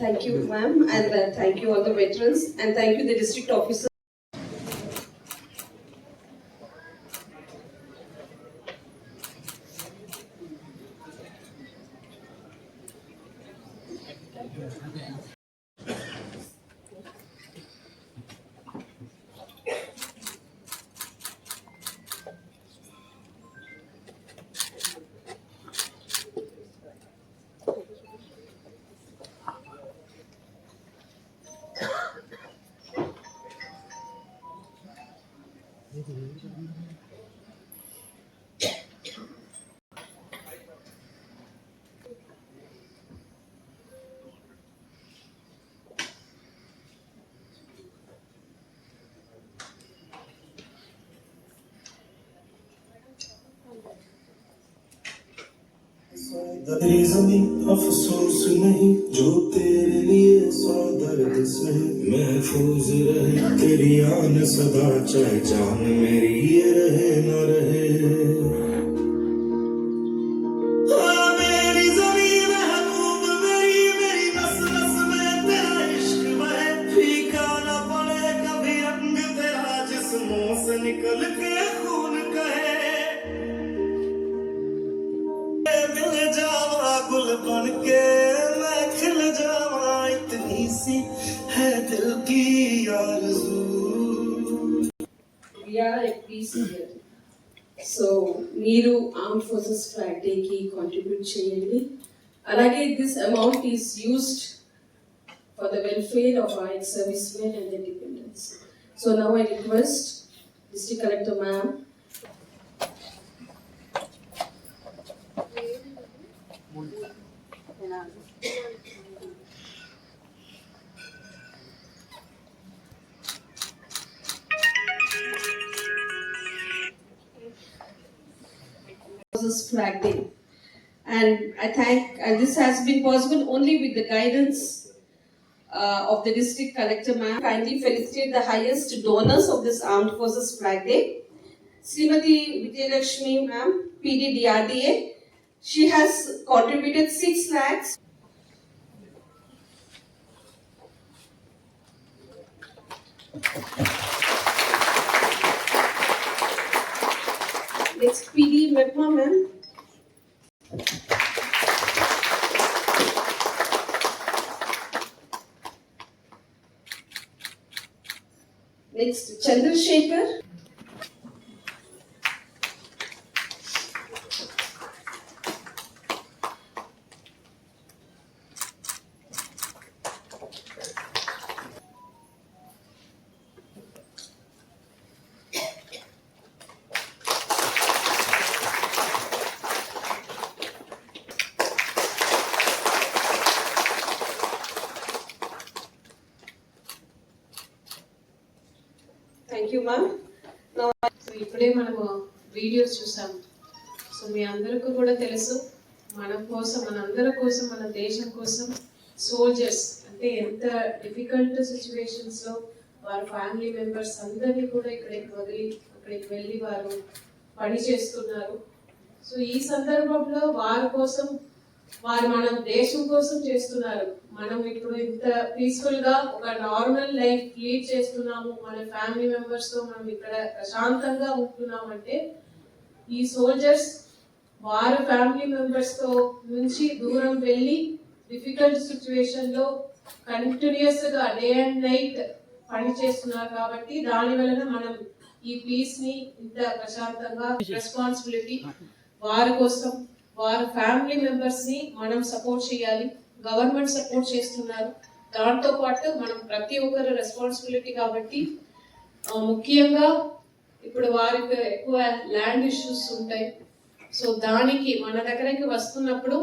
Thank you, ma'am, and uh, thank you all the veterans, and thank you the district officer. तेरी ज़मीन अफसोस नहीं जो तेरे लिए सौ दर्द महफूज रहे। तेरी आन सदा चाहे जान मेरी ये रहे न रहे। हाँ, मेरी सी है दिल की आरज़ू We are at peace here. So మీరు ఆర్మ్ ఫోర్సెస్ ఫ్లాగ్ డేకి కాంట్రిబ్యూట్ చేయండి అలాగే this amount is used for the welfare of our ex men and dependents so now I request district collector ma'am Forces Flag Day. And I thank, and this has been possible only with the guidance uh, of the district collector ma'am. Kindly felicitate the highest donors of this Armed Forces Flag Day. Srimati Vidyalakshmi ma'am, PD DRDA. She has contributed 6 lakhs. Next, P.D. McMahon. Next, Chandrasekhar. So ఇప్పుడే మనము videos చూసాం so మీ అందరికీ కూడా తెలుసు మన కోసం మన అందరి కోసం మన దేశం కోసం సోల్జర్స్ అంటే ఎంత డిఫికల్ట్ సిచ్యువేషన్స్లో వారి ఫ్యామిలీ మెంబర్స్ అందరినీ కూడా ఇక్కడికి వదిలి అక్కడికి వెళ్ళి వారు పని చేస్తున్నారు. సో ఈ సందర్భంలో వారి కోసం వారు మన దేశం కోసం చేస్తున్నారు. మనం ఇప్పుడు ఇంత పీస్ఫుల్గా ఒక నార్మల్ లైఫ్ లీడ్ చేస్తున్నాము. మన ఫ్యామిలీ మెంబర్స్తో మనం ఇక్కడ ప్రశాంతంగా ఉంటున్నాం అంటే ఈ సోల్జర్స్ వారు ఫ్యామిలీ మెంబర్స్తో నుంచి దూరం వెళ్ళి డిఫికల్ట్ సిచ్యువేషన్లో కంటిన్యూస్గా డే అండ్ నైట్ పని చేస్తున్నారు కాబట్టి దాని వలన మనం ఈ పీస్ని ఇంత ప్రశాంతంగా రెస్పాన్సిబిలిటీ వారి కోసం వారి ఫ్యామిలీ మెంబర్స్ని మనం సపోర్ట్ చేయాలి గవర్నమెంట్ సపోర్ట్ చేస్తున్నారు. దాంతో పాటు మనం ప్రతి ఒక్కరు రెస్పాన్సిబిలిటీ కాబట్టి ముఖ్యంగా ఇప్పుడు వారికి ఎక్కువ ల్యాండ్ ఇష్యూస్ ఉంటాయి. సో దానికి మన దగ్గరికి వస్తున్నప్పుడు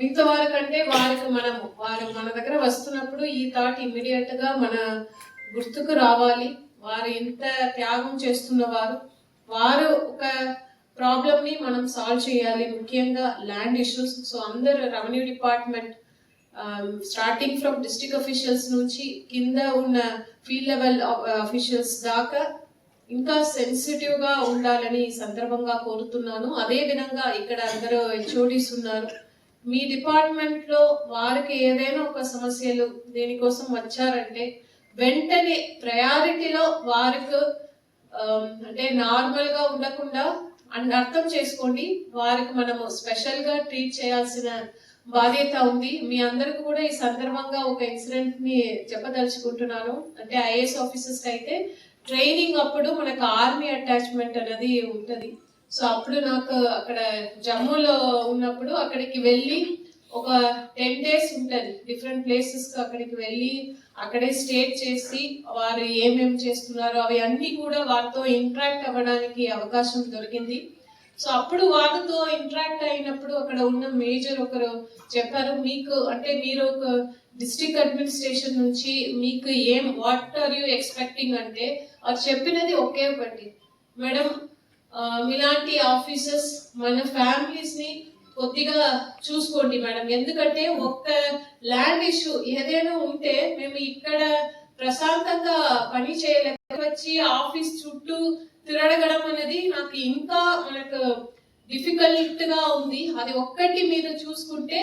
మిగతా వారికంటే వారికి మనము వారు మన దగ్గర వస్తున్నప్పుడు ఈ థాట్ ఇమ్మీడియట్గా మన గుర్తుకు రావాలి. వారు ఎంత త్యాగం చేస్తున్న వారు వారు ఒక ప్రాబ్లమ్ని మనం సాల్వ్ చేయాలి. ముఖ్యంగా ల్యాండ్ ఇష్యూస్ సో అందరు revenue department starting from district officials నుంచి కింద ఉన్న ఫీల్డ్ లెవెల్ అఫీషియల్స్ దాకా ఇంకా సెన్సిటివ్గా ఉండాలని ఈ సందర్భంగా కోరుతున్నాను. అదే విధంగా ఇక్కడ అందరూ హెచ్ఓడిస్ ఉన్నారు. మీ డిపార్ట్మెంట్లో వారికి ఏదైనా ఒక సమస్యలు దేనికోసం వచ్చారంటే వెంటనే ప్రయారిటీలో వారికి um, అంటే నార్మల్గా ఉండకుండా అండ్ అర్థం చేసుకోండి వారికి మనము స్పెషల్గా ట్రీట్ చేయాల్సిన బాధ్యత ఉంది. మీ అందరికి కూడా ఈ సందర్భంగా ఒక ఇన్సిడెంట్ని చెప్పదలుచుకుంటున్నాను. అంటే ఐఏఎస్ ఆఫీసర్స్ అయితే ట్రైనింగ్ అప్పుడు మనకు ఆర్మీ అటాచ్మెంట్ అనేది ఉంటుంది. సో అప్పుడు నాకు అక్కడ జమ్మూలో ఉన్నప్పుడు అక్కడికి వెళ్ళి ఒక టెన్ డేస్ ఉంటుంది. డిఫరెంట్ ప్లేసెస్ అక్కడికి వెళ్ళి అక్కడే స్టేట్ చేసి వారు ఏమేం చేస్తున్నారో అవి అన్ని కూడా వారితో ఇంటరాక్ట్ అవ్వడానికి అవకాశం దొరికింది. సో అప్పుడు వారితో ఇంటరాక్ట్ అయినప్పుడు అక్కడ ఉన్న మేజర్ ఒకరు చెప్పారు మీకు అంటే మీరు ఒక డిస్ట్రిక్ట్ అడ్మినిస్ట్రేషన్ నుంచి మీకు ఏం వాట్ ఆర్ యూ ఎక్స్పెక్టింగ్ అంటే వారు చెప్పినది ఒకే ఒకటి. మేడం ఆ, మీలాంటి ఆఫీసర్స్ మన ఫ్యామిలీస్ని కొద్దిగా చూసుకోండి మేడం. ఎందుకంటే ఒక్క ల్యాండ్ ఇష్యూ ఏదైనా ఉంటే మేము ఇక్కడ ప్రశాంతంగా పని చేయలేక వచ్చి ఆఫీస్ చుట్టూ తిరగడం అనేది నాకు ఇంకా మనకు డిఫికల్ట్గా ఉంది. అది ఒక్కటి మీరు చూసుకుంటే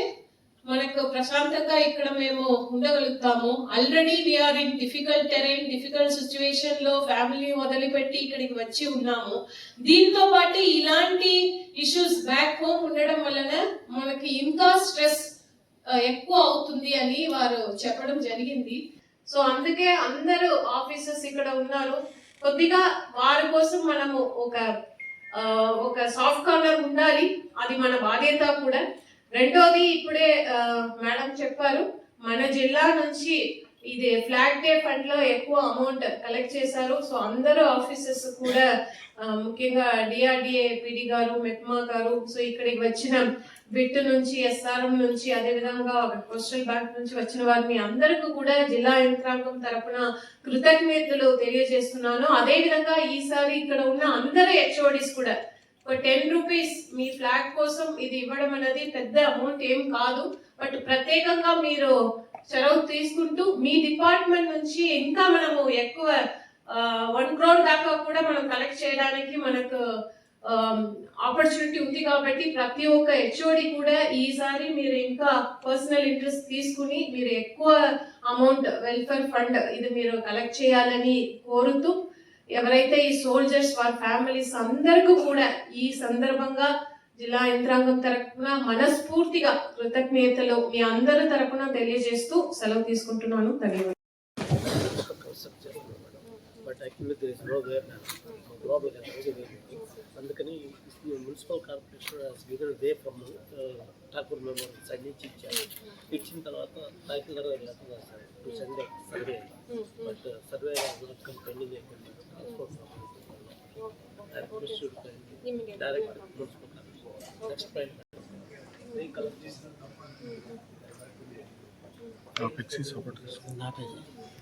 మనకు ప్రశాంతంగా ఇక్కడ మేము ఉండగలుగుతాము. Already we're in difficult terrain difficult సిచ్యువేషన్లో ఫ్యామిలీ వదిలిపెట్టి ఇక్కడికి వచ్చి ఉన్నాము. దీంతో పాటు ఇలాంటి ఇష్యూస్ బ్యాక్ హోమ్ ఉండడం వలన మనకి ఇంకా స్ట్రెస్ ఎక్కువ అవుతుంది అని వారు చెప్పడం జరిగింది. సో అందుకే అందరూ ఆఫీసర్స్ ఇక్కడ ఉన్నారు. కొద్దిగా వారి కోసం మనము ఒక ఒక సాఫ్ట్ కార్నర్ ఉండాలి. అది మన బాధ్యత కూడా. రెండోది ఇప్పుడే మేడం చెప్పారు మన జిల్లా నుంచి ఇది ఫ్లాగ్ డే ఫండ్లో ఎక్కువ అమౌంట్ కలెక్ట్ చేశారు. సో అందరూ ఆఫీసర్స్ కూడా ముఖ్యంగా డిఆర్డిఏ పిడి గారు మెప్మా గారు సో ఇక్కడికి వచ్చిన బిట్ నుంచి ఎస్ఆర్ఎం నుంచి అదే విధంగా పోస్టల్ బ్యాంక్ నుంచి వచ్చిన వారిని అందరికీ కూడా జిల్లా యంత్రాంగం తరపున కృతజ్ఞతలు తెలియజేస్తున్నాను. అదేవిధంగా ఈసారి ఇక్కడ ఉన్న అందరు హెచ్ఓడిస్ కూడా ఒక టెన్ రూపీస్ మీ ఫ్లాగ్ కోసం ఇది ఇవ్వడం అనేది పెద్ద అమౌంట్ ఏం కాదు. బట్ ప్రత్యేకంగా మీరు చొరవ తీసుకుంటూ మీ డిపార్ట్మెంట్ నుంచి ఇంకా మనము ఎక్కువ వన్ క్రోర్ దాకా కూడా మనం కలెక్ట్ చేయడానికి మనకు ఆపర్చునిటీ ఉంది కాబట్టి ప్రతి ఒక్క హెచ్ఓడి కూడా ఈసారి మీరు ఇంకా పర్సనల్ ఇంట్రెస్ట్ తీసుకుని మీరు ఎక్కువ అమౌంట్ వెల్ఫేర్ ఫండ్ ఇది మీరు కలెక్ట్ చేయాలని కోరుతూ ఎవరైతే ఈ సోల్జర్స్ వారి ఫ్యామిలీస్ అందరికీ కూడా ఈ సందర్భంగా జిల్లా యంత్రాంగం తరపున మనస్ఫూర్తిగా కృతజ్ఞతలు మీ అందరి తరపున తెలియజేస్తూ సెలవు తీసుకుంటున్నాను. ధన్యవాదాలు. But actually there is no where problem అందుకని municipal corporation has given way from Thakur member side నుంచి ఇచ్చారు. ఇచ్చిన తర్వాత తహసీల్దార్ గారు to send survey but survey pending direct corporation next నాటే